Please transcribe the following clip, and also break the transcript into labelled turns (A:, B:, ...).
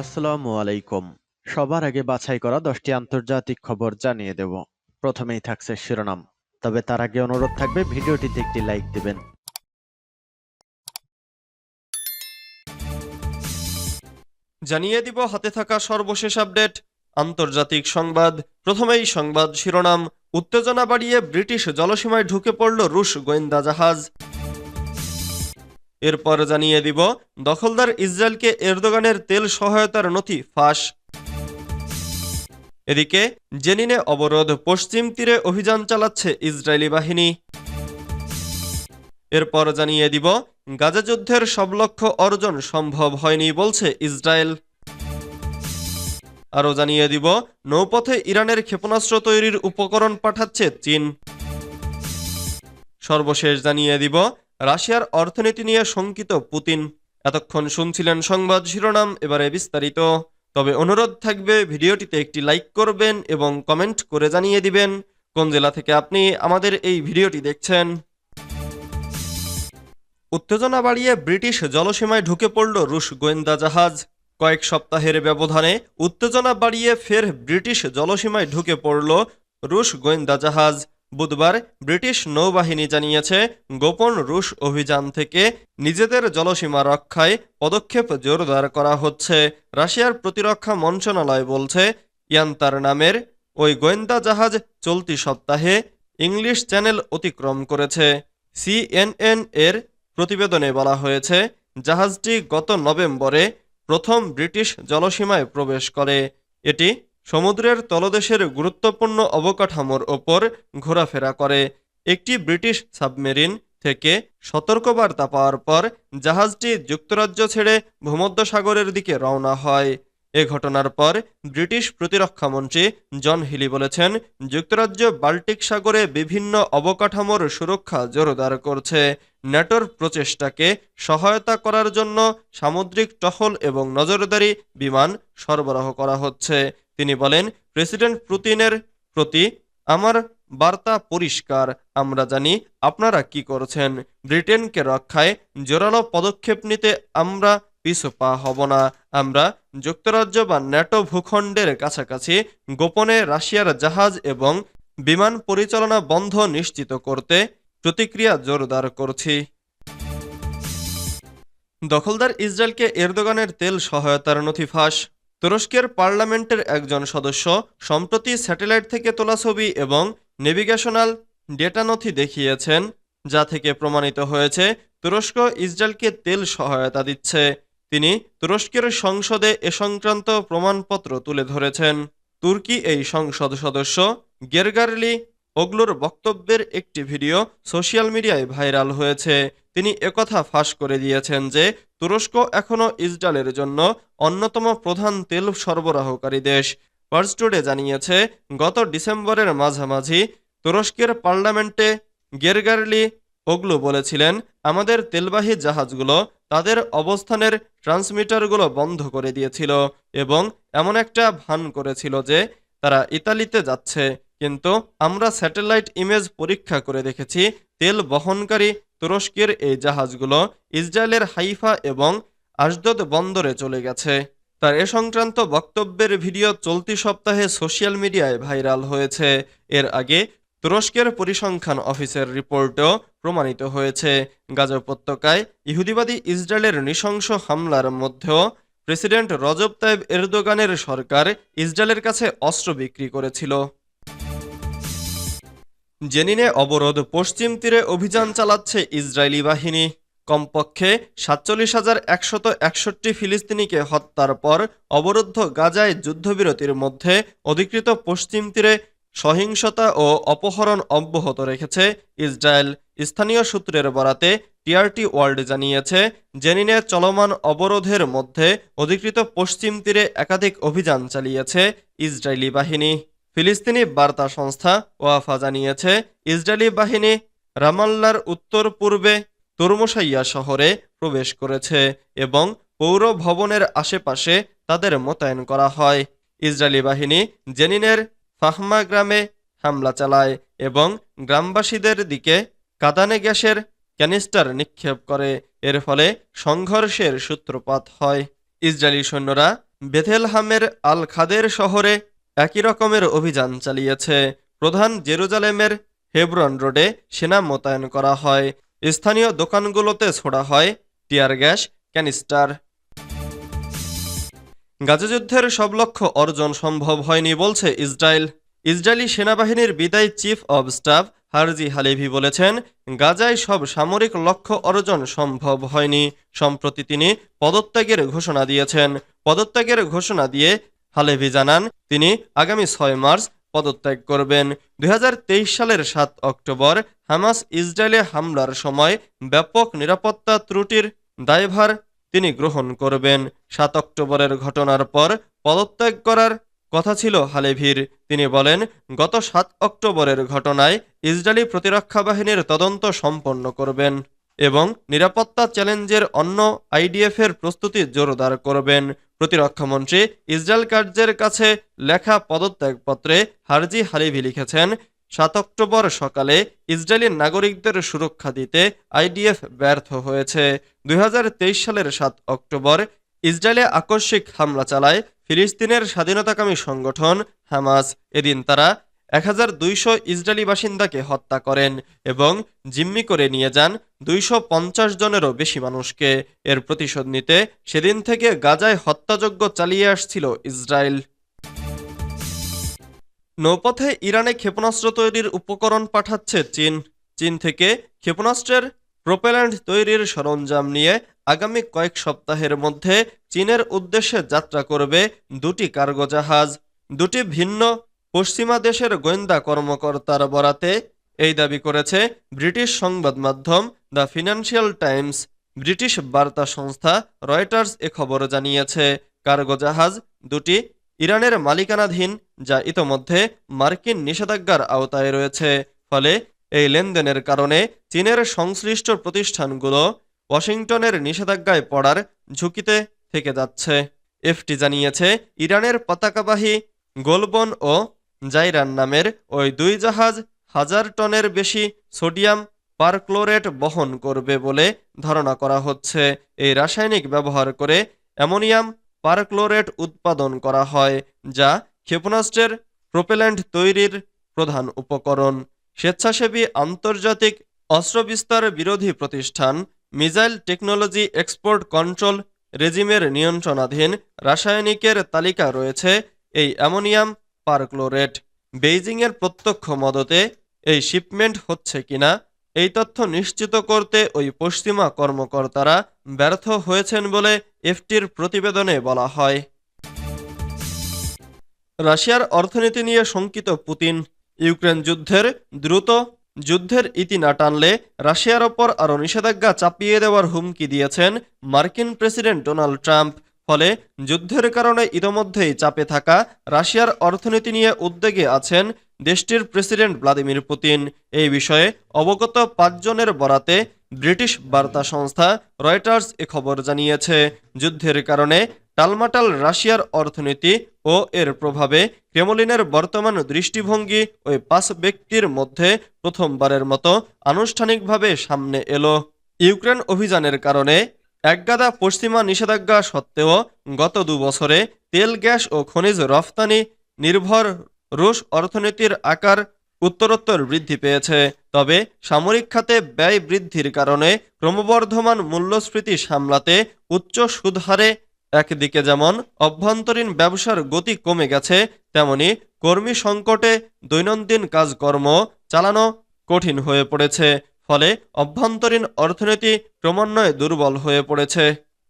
A: আসসালামু আলাইকুম। সবার আগে বাছাই করা দশটি আন্তর্জাতিক খবর জানিয়ে দেব। প্রথমেই থাকছে শিরোনাম। তবে তার আগে অনুরোধ থাকবে, ভিডিওটিতে একটি লাইক দিবেন।
B: জানিয়ে দিব, হাতে থাকা সর্বশেষ আপডেট। আন্তর্জাতিক সংবাদ। প্রথমেই সংবাদ শিরোনাম। উত্তেজনা বাড়িয়ে ব্রিটিশ জলসীমায় ঢুকে পড়ল রুশ গোয়েন্দা জাহাজ। এরপর জানিয়ে দিব, দখলদার ইসরায়েলকে এরদোগানের তেল সহায়তার নথি ফাঁস। এদিকে, জেনিনে অবরোধ পশ্চিম তীরে অভিযান চালাচ্ছে ইসরায়েলি বাহিনী। এরপর জানিয়ে দিব, গাজা যুদ্ধের সব লক্ষ্য অর্জন সম্ভব হয়নি বলছে ইসরায়েল। আরও জানিয়ে দিব, নৌপথে ইরানের ক্ষেপণাস্ত্র তৈরির উপকরণ পাঠাচ্ছে চীন। সর্বশেষ জানিয়ে দিব রাশিয়ার অর্থনীতি নিয়ে শঙ্কিত পুতিন। এতক্ষণ শুনছিলেন সংবাদ শিরোনাম, এবারে বিস্তারিত। তবে অনুরোধ থাকবে, ভিডিওটিতে একটি লাইক করবেন এবং কমেন্ট করে জানিয়ে দিবেন কোন জেলা থেকে আপনি আমাদের এই ভিডিওটি দেখছেন। উত্তেজনা বাড়িয়ে ব্রিটিশ জলসীমায় ঢুকে পড়ল রুশ গোয়েন্দা জাহাজ। কয়েক সপ্তাহের ব্যবধানে উত্তেজনা বাড়িয়ে ফের ব্রিটিশ জলসীমায় ঢুকে পড়ল রুশ গোয়েন্দা জাহাজ। বুধবার ব্রিটিশ নৌবাহিনী জানিয়েছে, গোপন রুশ অভিযান থেকে নিজেদের জলসীমা রক্ষায় পদক্ষেপ জোরদার করা হচ্ছে। রাশিয়ার প্রতিরক্ষা মন্ত্রণালয় বলছে, ইয়ান্তার নামের ওই গোয়েন্দা জাহাজ চলতি সপ্তাহে ইংলিশ চ্যানেল অতিক্রম করেছে। সিএনএন এর প্রতিবেদনে বলা হয়েছে, জাহাজটি গত নভেম্বরে প্রথম ব্রিটিশ জলসীমায় প্রবেশ করে। এটি সমুদ্রের তলদেশের গুরুত্বপূর্ণ অবকাঠামোর ওপর ঘোরাফেরা করে। একটি ব্রিটিশ সাবমেরিন থেকে সতর্কবার্তা পাওয়ার পর জাহাজটি যুক্তরাজ্য ছেড়ে ভূমধ্যসাগরের দিকে রওনা হয়। এ ঘটনার পর ব্রিটিশ প্রতিরক্ষামন্ত্রী জন হিলি বলেছেন, যুক্তরাজ্য বাল্টিক সাগরে বিভিন্ন অবকাঠামোর সুরক্ষা জোরদার করছে। ন্যাটোর প্রচেষ্টাকে সহায়তা করার জন্য সামুদ্রিক টহল এবং নজরদারি বিমান সরবরাহ করা হচ্ছে। তিনি বলেন, প্রেসিডেন্ট পুতিনের প্রতি আমার বার্তা পরিষ্কার। আমরা জানি আপনারা কি করছেন। ব্রিটেনকে রক্ষায় জোরালো পদক্ষেপ নিতে আমরা পিছু পা হব না। আমরা যুক্তরাজ্য বা ন্যাটো ভূখণ্ডের কাছাকাছি গোপনে রাশিয়ার জাহাজ এবং বিমান পরিচালনা বন্ধ নিশ্চিত করতে প্রতিক্রিয়া জোরদার করছি। দখলদার ইসরায়েলকে এরদোগানের তেল সহায়তার নথি ফাঁস। তুরস্কের পার্লামেন্টের একজন সদস্য সম্প্রতি স্যাটেলাইট থেকে তোলা ছবি এবং নেভিগেশনাল ডেটা নথি দেখিয়েছেন, যা থেকে প্রমাণিত হয়েছে তুরস্ক ইসরায়েলকে তেল সহায়তা দিচ্ছে। তিনি তুরস্কের সংসদে এ সংক্রান্ত প্রমাণপত্র তুলে ধরেছেন। তুর্কি এই সংসদ সদস্য গেরগারলি ওগলোর বক্তব্যের একটি ভিডিও সোশ্যাল মিডিয়ায় ভাইরাল হয়েছে। তিনি একথা ফাঁস করে দিয়েছেন যে, তুরস্ক এখনও ইসরায়েলের জন্য অন্যতম প্রধান তেল সরবরাহকারী দেশ। ফার্স্ট টুডে জানিয়েছে, গত ডিসেম্বরের মাঝামাঝি তুরস্কের পার্লামেন্টে গেরগারলি ওগলু বলেছিলেন, আমাদের তেলবাহী জাহাজগুলো তাদের অবস্থানের ট্রান্সমিটারগুলো বন্ধ করে দিয়েছিল এবং এমন একটা ভান করেছিল যে, তারা ইতালিতে যাচ্ছে। কিন্তু আমরা স্যাটেলাইট ইমেজ পরীক্ষা করে দেখেছি, তেল বহনকারী তুরস্কের এই জাহাজগুলো ইসরায়েলের হাইফা এবং আশদদ বন্দরে চলে গেছে। তার এ সংক্রান্ত বক্তব্যের ভিডিও চলতি সপ্তাহে সোশ্যাল মিডিয়ায় ভাইরাল হয়েছে। এর আগে তুরস্কের পরিসংখ্যান অফিসের রিপোর্টও প্রমাণিত হয়েছে। গাজা উপত্যকায় ইহুদিবাদী ইসরায়েলের নৃশংস হামলার মধ্যেও প্রেসিডেন্ট রজব তাইব এরদোগানের সরকার ইসরায়েলের কাছে অস্ত্র বিক্রি করেছিল। জেনিনে অবরোধ পশ্চিম তীরে অভিযান চালাচ্ছে ইসরায়েলি বাহিনী। কমপক্ষে সাতচল্লিশ হাজার একশত একষট্টি ফিলিস্তিনিকে হত্যার পর অবরুদ্ধ গাজায় যুদ্ধবিরতির মধ্যে অধিকৃত পশ্চিম তীরে সহিংসতা ও অপহরণ অব্যাহত রেখেছে ইসরায়েল। স্থানীয় সূত্রের বরাতে টিআরটি ওয়ার্ল্ড জানিয়েছে জেনিনে চলমান অবরোধের মধ্যে অধিকৃত পশ্চিম তীরে একাধিক অভিযান চালিয়েছে ইসরায়েলি বাহিনী। ফিলিস্তিনি বার্তা সংস্থা ওয়াফা জানিয়েছে, ইসরায়েলি বাহিনী রামাল্লার উত্তর পূর্বে তুরমসাইয়া শহরে প্রবেশ করেছে এবং পৌর ভবনের আশেপাশে তাদের মোতায়েন করা হয়। ইসরায়েলি বাহিনী জেনিনের ফাহমা গ্রামে হামলা চালায় এবং গ্রামবাসীদের দিকে কাদানে গ্যাসের ক্যানিস্টার নিক্ষেপ করে। এর ফলে সংঘর্ষের সূত্রপাত হয়। ইসরায়েলি সৈন্যরা বেথেলহামের আল খাদের শহরে একই রকমের অভিযান চালিয়েছে। প্রধান জেরুজালেমের হেব্রন রোডে সেনা মোতায়েন করা হয়। স্থানীয় দোকানগুলোতে ছোড়া হয় টিয়ার গ্যাস, ক্যানিস্টার। গাজাযুদ্ধের সব লক্ষ্য অর্জন সম্ভব হয়নি বলছে ইসরায়েল। ইসরায়েলি সেনাবাহিনীর বিদায়ী chief of staff Herzi Halevi বলেছেন, গাজায় সব সামরিক লক্ষ্য অর্জন সম্ভব হয়নি। সম্প্রতি তিনি পদত্যাগের ঘোষণা দিয়েছেন। পদত্যাগের ঘোষণা দিয়ে হালেভি জানান, তিনি আগামী ছয় মার্চ পদত্যাগ করবেন। দু হাজার তেইশ সালের সাত অক্টোবর হামাস ইসরায়েলে হামলার সময় ব্যাপক নিরাপত্তা ত্রুটির দায়ভার তিনি গ্রহণ করবেন। সাত অক্টোবরের ঘটনার পর পদত্যাগ করার কথা ছিল হালেভির। তিনি বলেন, গত সাত অক্টোবরের ঘটনায় ইসরায়েলি প্রতিরক্ষা বাহিনীর তদন্ত সম্পন্ন করবেন। এবং নিরাপত্তা চ্যালেঞ্জের অন্য আইডিএফের প্রস্তুতি জোরদার করবেন। প্রতিরক্ষামন্ত্রী ইসরায়েল কার্যের কাছে লেখা পদত্যাগপত্রে হারজি হালিভি লিখেছেন, সাত অক্টোবর সকালে ইসরায়েলি নাগরিকদের সুরক্ষা দিতে আইডিএফ ব্যর্থ হয়েছে। দুই হাজার তেইশ সালের সাত অক্টোবর ইসরায়েলে আকস্মিক হামলা চালায় ফিলিস্তিনের স্বাধীনতাকামী সংগঠন হামাস। এদিন তারা এক হাজার দুইশো ইসরায়েলি বাসিন্দাকে হত্যা করেন এবং জিম্মি করে নিয়ে যান দুইশো পঞ্চাশ জনেরও বেশি মানুষকে। এর প্রতিশোধ নিতে সেদিন থেকে গাজায় হত্যাযজ্ঞ চালিয়ে আসছিল ইসরায়েল। নৌপথে ইরানে ক্ষেপণাস্ত্র তৈরির উপকরণ পাঠাচ্ছে চীন। চীন থেকে ক্ষেপণাস্ত্রের প্রোপেল্যান্ট তৈরির সরঞ্জাম নিয়ে আগামী কয়েক সপ্তাহের মধ্যে চীনের উদ্দেশ্যে যাত্রা করবে দুটি কার্গো জাহাজ। দুটি ভিন্ন পশ্চিমা দেশের গোয়েন্দা কর্মকর্তার বরাতে এই দাবি করেছে ব্রিটিশ সংবাদ মাধ্যম দ্য ফিনান্সিয়াল টাইমস। ব্রিটিশ বার্তা সংস্থা রয়টার্স এ খবর জানিয়েছে, কার্গো জাহাজ দুটি ইরানের মালিকানাধীন যা ইতোমধ্যে মার্কিন নিষেধাজ্ঞার আওতায় রয়েছে। ফলে এই লেনদেনের কারণে চীনের সংশ্লিষ্ট প্রতিষ্ঠানগুলো ওয়াশিংটনের নিষেধাজ্ঞায় পড়ার ঝুঁকিতে থেকে যাচ্ছে। এফটি জানিয়েছে, ইরানের পতাকাবাহী গোলবন ও জাইরান নামের ওই দুই জাহাজ হাজার টনের বেশি সোডিয়াম পারক্লোরেট বহন করবে বলে ধারণা করা হচ্ছে। এই রাসায়নিক ব্যবহার করে অ্যামোনিয়াম পারক্লোরেট উৎপাদন করা হয়, যা ক্ষেপণাস্ত্রের প্রোপেল্যান্ট তৈরির প্রধান উপকরণ। স্বেচ্ছাসেবী আন্তর্জাতিক অস্ত্রবিস্তার বিরোধী প্রতিষ্ঠান মিজাইল টেকনোলজি এক্সপোর্ট কন্ট্রোল রেজিমের নিয়ন্ত্রণাধীন রাসায়নিকের তালিকা রয়েছে। এই অ্যামোনিয়াম পারক্লোরেট বেইজিংয়ের প্রত্যক্ষ মদতে এই শিপমেন্ট হচ্ছে কিনা, এই তথ্য নিশ্চিত করতে ওই পশ্চিমা কর্মকর্তারা ব্যর্থ হয়েছেন বলে এফটির প্রতিবেদনে বলা হয়। রাশিয়ার অর্থনীতি নিয়ে শঙ্কিত পুতিন, ইউক্রেন যুদ্ধের দ্রুত যুদ্ধের ইতি না টানলে রাশিয়ার ওপর আরও নিষেধাজ্ঞা চাপিয়ে দেওয়ার হুমকি দিয়েছেন মার্কিন প্রেসিডেন্ট ডোনাল্ড ট্রাম্প। ফলে যুদ্ধের কারণে ইতোমধ্যেই চাপে থাকা রাশিয়ার অর্থনীতি নিয়ে উদ্বেগে আছেন দেশটির প্রেসিডেন্ট ভ্লাদিমির পুতিন। এই বিষয়ে অবগত পাঁচজনের বরাতে ব্রিটিশ বার্তা সংস্থা রয়টার্স এ খবর জানিয়েছে, যুদ্ধের কারণে টালমাটাল রাশিয়ার অর্থনীতি ও এর প্রভাবে ক্রেমলিনের বর্তমান দৃষ্টিভঙ্গি ওই পাঁচ ব্যক্তির মধ্যে প্রথমবারের মতো আনুষ্ঠানিকভাবে সামনে এলো। ইউক্রেন অভিযানের কারণে একগাদা পশ্চিমা নিষেধাজ্ঞা সত্ত্বেও গত দু বছরে তেল, গ্যাস ও খনিজ রফতানি নির্ভর রুশ অর্থনীতির আকার উত্তরোত্তর বৃদ্ধি পেয়েছে। তবে সামরিক খাতে ব্যয় বৃদ্ধির কারণে ক্রমবর্ধমান মূল্যস্ফীতি সামলাতে উচ্চ সুদহারে একদিকে যেমন অভ্যন্তরীণ ব্যবসার গতি কমে গেছে, তেমনি কর্মী সংকটে দৈনন্দিন কাজকর্ম চালানো কঠিন হয়ে পড়েছে। ফলে অভ্যন্তরীণ অর্থনীতি ক্রমান্বয়ে দুর্বল হয়ে পড়েছে।